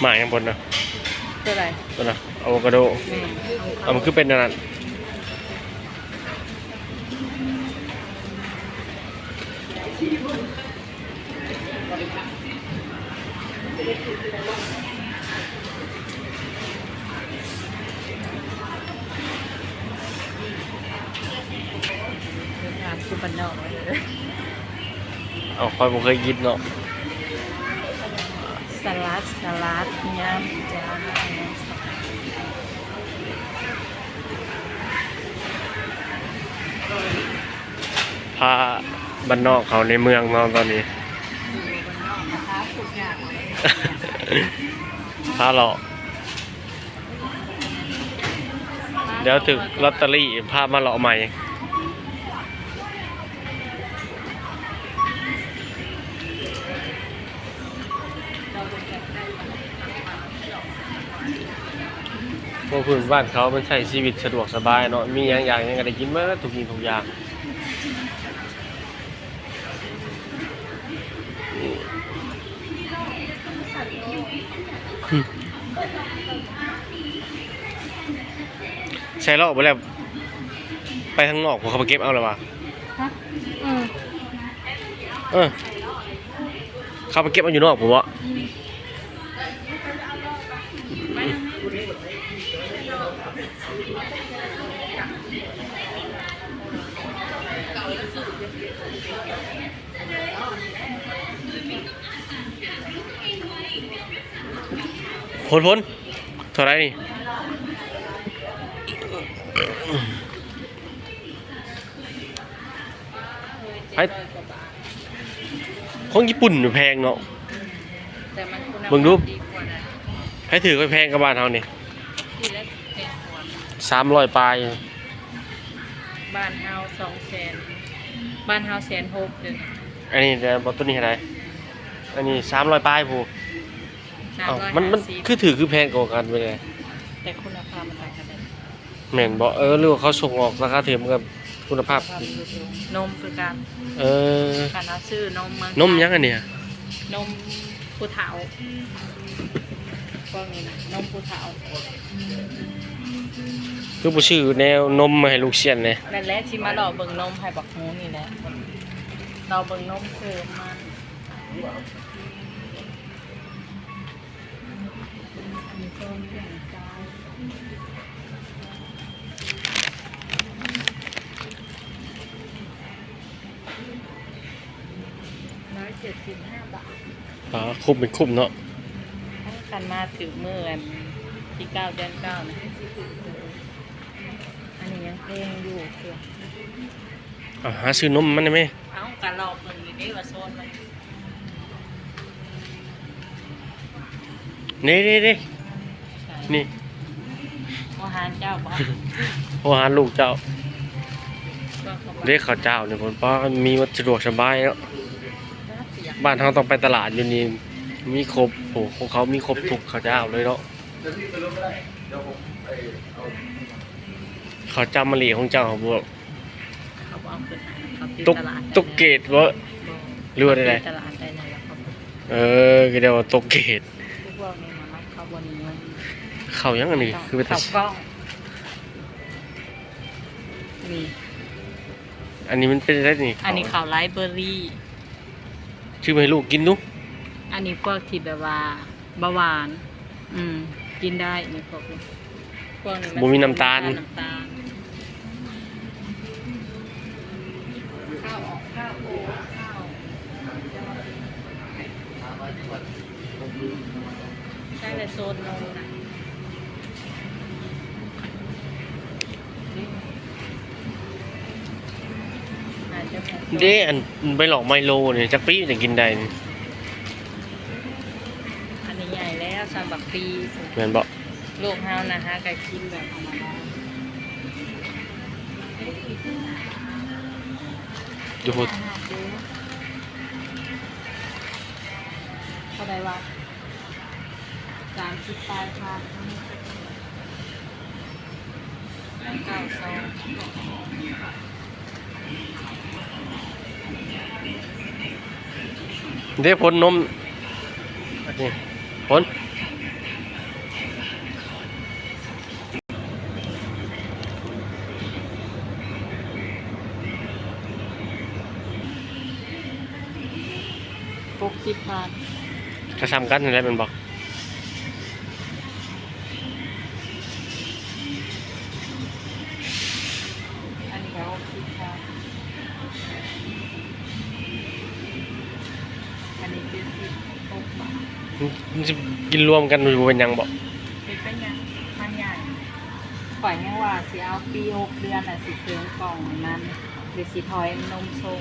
หมายังบนนะตัวอะไรตัวนะอะโวคาโดแม่เอามันคือเป็นอันนั้นเดินทางคือบ้านนอกเลยเอาคอยผมเคยกินเนาะ สลัดสลัดยำจ้าพาบ้านนอกเขาในเมืองเนาะตอนนี้อยู่บ้านนอกนะคะทุกอเดี๋ยวถึกลอตเตอรี่พามาเลาะใหม่ พวกพื้นบ้านเขามันใช้ชีวิตสะดวกสบายเนาะ มีอย่างอย่างหยังก็ได้กินเมื่อทุกสิ่งทุกอย่างใช่แล้วบ่แล้วไปทางนอกผมเขาไปเก็บเอาเลยวะฮะอืมเออ เขาไปเก็บเอาอยู่นอกผมวะ พ้นพ้นเท่าไหรนี่ไอ้ของญี่ปุ่นอยู่แพงเนาะแต่มันคุณภาพเบิ่งดูดีกว่านะให้ถือไปแพงกับบ้านเฮานี่ สามร้อยปลายบ้านเฮาสองแสนบ้านเฮาแสนหกเดือนอันนี้เดี๋ยวบอกตัวนี้ให้ได้อันนี้สามร้อยปลายผูสามเอ้าร้อยมันมันห้าสิบคือถือคือแพงกว่ากันไปเลยแต่คุณภาพมันต่างกันเลยแม่นบอกเออหรือว่าเขาส่งออกราคาเทียมกับคุณภาพ ความรู้สึกนมคือการเออการเอาซื้อนมเมืองนมยังอันเนี่ยนมผู้เฒ่าพวกนี้นะนมผู้เฒ่า คือผู้ชื่อแนวนมมาให้ลูกเชียนเนี่ยนั่นแหละที่มาหล่อเบิ่งนมให้บักฮูนี่แหละเราเบิ่งนมเสริมมันมีต้นอย่างซ้ายร้อยเจ็ดสิบห้าบาทอ๋อคุ้มเป็นคุ้มเนาะถ้ากันมาถือมืออันที่เก้าเดือนเก้านะ อันนี้ยังเพลงอยู่เพื่อเอาหาซื้อนมมันได้ไหมเอาการรอบเบิ่งอยู่นี่ว่าโซนมันนี่นี่นี่ใช่นี่อาหารเจ้าบ่โอหารลูกเจ้าก็เข้าไปเรียกข้าวเจ้าเนี่ยผมเพราะมีวัสะดวกสบายเนาะเสียงบ้านเขาต้องไปตลาดอยู่นี่มีครบโอ้ของเขามีครบทุกข้าวเจ้าเลยเนาะ ข้าวเจ้ามะลิของเจ้าเขาบวกเขาบ่เอาขึ้นหาเขาติดตุกตลาดตุกเกตบ่บ่ หรือว่าอะไรติดตลาดได้ไหนแล้วเขาบ่เออก็เดียวว่าตุกเกตทุกพวกนี้มันเขาบ่นี้มันเขายังอันนี้คือไปตัเขาดกล้องนี่อันนี้มันเป็นอะไรนี่อันนี้เขาไลฟ์เบอร์รี่ ชื่อมาให้ลูกกินดูอันนี้พวกที่แบบว่าเบาหวาน อืม กินได้นี่พวกนี้ พวกนี้บ่มีน้ำตาล น้ำตาลข้าวออกข้าวโอข้าวใช่เลยโซนนมนะอาจจะแบบโซนเด้อันไปหลอกไมโลเนี่ยจักปีจะกินได้นี่อันนี้ใหญ่แล้วสำหรับปี แม่นบ่ โลกเฮานะฮะก็กินแบบธรรมดาดูพูดเท่าไหรวะสามสิบปลายค่ะเก้าสองเด้พ้นนมอันนี้พ้ นสิบบาทกระซำกันนั่นแหละแมันบอกอันนี้ก็หกสิบบาทอันนี้เจ็ดสิบหกบาทมันจะกินรวมกันอยู่เป็นหยังบอกเป็นเป็นยังมันใหญ่ปล่อยยังว่าสิเอาปีหกเดือนอะสิเสริมกล่องนั้นหรือสิถอยนมทรง